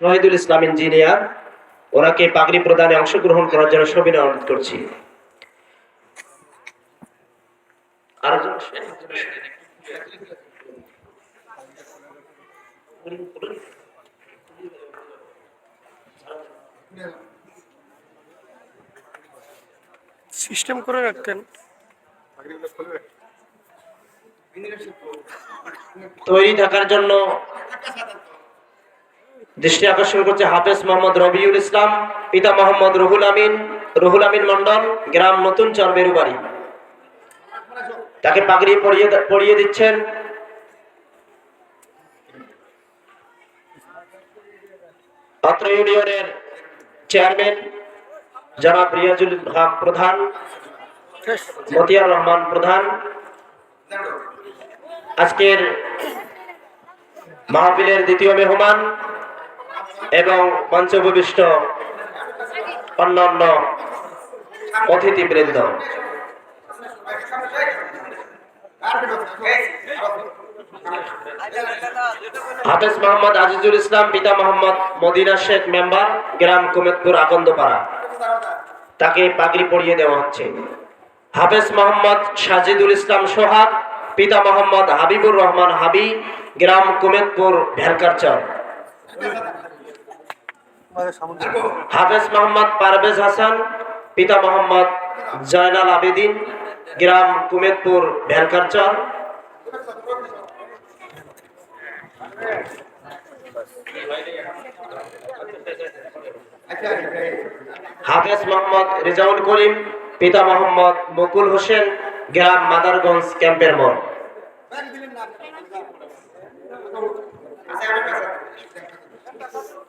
Shahidul Islam engineer ওনাকে পাগড়ি প্রদানে অংশগ্রহণ করার জন্য সবিনয় অনুরোধ করছি। আরেকজন সিস্টেম করে রাখতেন। তৈরি থাকার জন্য দৃষ্টি আকর্ষণ করছে হাফেজ মোহাম্মদ রবিউল ইসলাম, পিতা মোহাম্মদ রুহুল আমিন রুহুল আমিন মন্ডল, গ্রাম নতুন চরবেরু বাড়ি তাকে পাগড়ি পরিয়ে পরিয়ে দিচ্ছেন। অত্র ইউনিয়নের চেয়ারম্যান, জনাব রিয়াজুল হক প্রধান, মতিয়ার রহমান প্রধান। আজকের মাহফিলের দ্বিতীয় মেহমান এবং মঞ্চভূমিষ্ঠ অন্যান্য অতিথিবৃন্দ। হাফেজ মোহাম্মদ আজিজুল ইসলাম, পিতা মোহাম্মদ মদিনা শেখ মেম্বার, গ্রাম কুমেদপুর আকন্দপাড়া তাকে পাগড়ি পরিয়ে দেওয়া হচ্ছে। হাফেজ মোহাম্মদ সাজিদুল ইসলাম সোহাগ, পিতা মোহাম্মদ হাবিবুর রহমান হাবি, গ্রাম কুমেদপুর, ভেলকারচর। হাফেজ মোহাম্মদ পারভেজ হাসান পিতা মোহাম্মদ জয়নাল আবেদিন গ্রাম কুমেদপুর ভেলকারচর। হাফেজ মোহাম্মদ রেজাউল করিম পিতা মোহাম্মদ মুকুল হোসেন গ্রাম মাদারগঞ্জ ক্যাম্পের মোড়।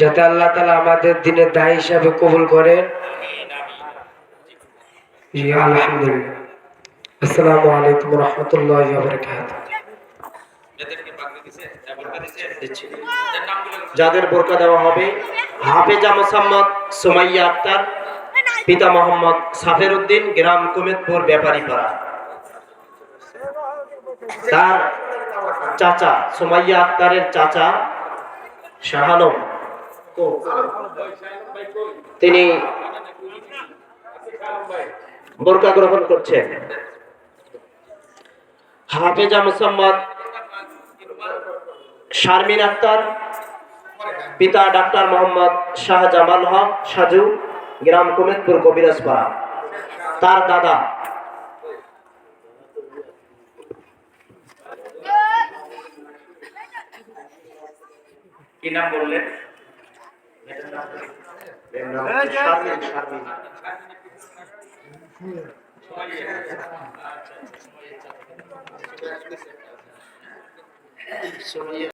যাতে আল্লাহ তালা আমাদের দিনের দায় হিসাবে কবুল করেন। জি, আলহামদুলিল্লাহ। আসসালামু আলাইকুম রহমতুল্লাহ বারকাত। যাদের বোরকা দেওয়া হবে, হাফেজা মোসাম্মদ সুমাইয়া আক্তার, পিতা মোহাম্মদ সাফের উদ্দিন, গ্রাম কুমেদপুর ব্যাপারী পাড়া। তার চাচা, সুমাইয়া আক্তারের চাচা শাহানম তিনি বোরকা গ্রহণ করছেন। হাফেজা মোসাম্মদ, শারমিন আক্তার, পিতা ডাক্তার মোহাম্মদ শাহজামাল হক সাজু, গ্রাম কুমেদপুর কবিরাজপাড়া। তার দাদা। কি নাম বললেন। সুমাইয়া